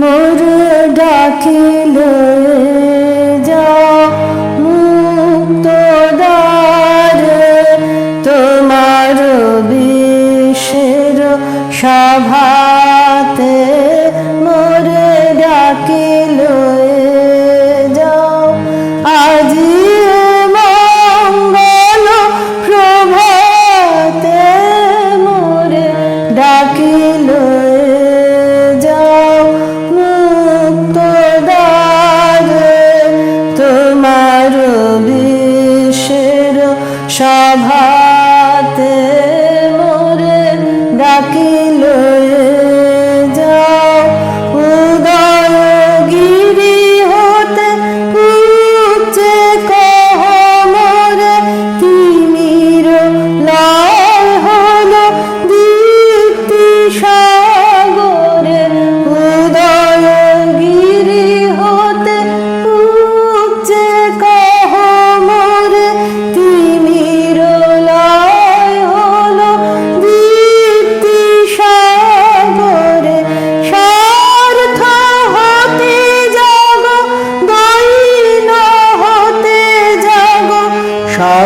মোর ডাকিল যা মুক্ত দ্বারে। তোমার বিশ্বের সভাতে মোর ডাকিল ডাকিল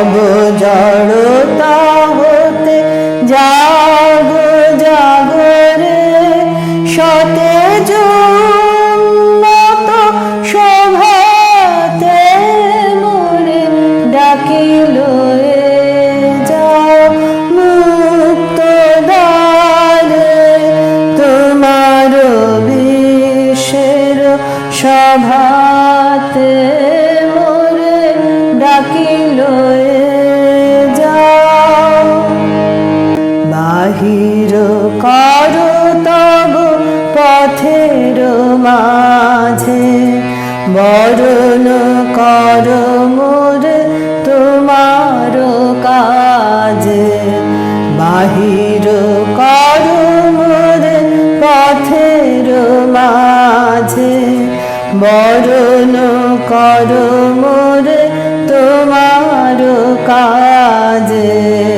সব জড়তা হতে জাগ জাগরে সতেজ উন্নত শোভাতে মোরে ডাকিল যাও মুক্ত দ্বারে তোমার বাহির কর তব পথের মাঝে। বরণ কর মোর তোমার কাজে। বাহির কর মোর পথের মাঝে। বরণ কর মোর তোমার কাজে।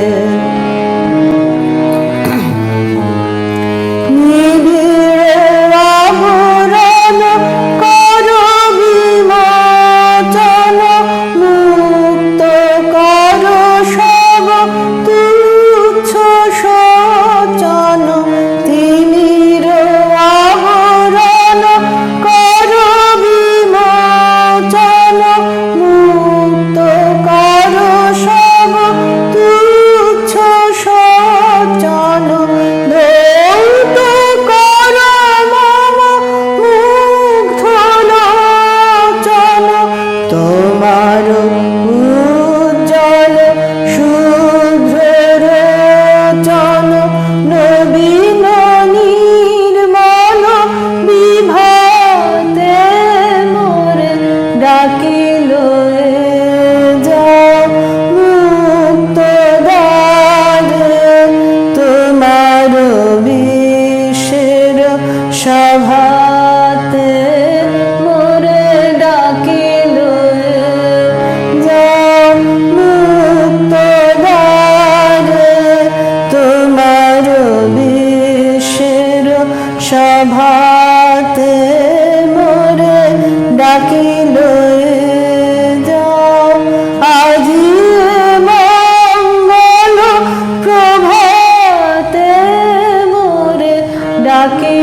ডাকে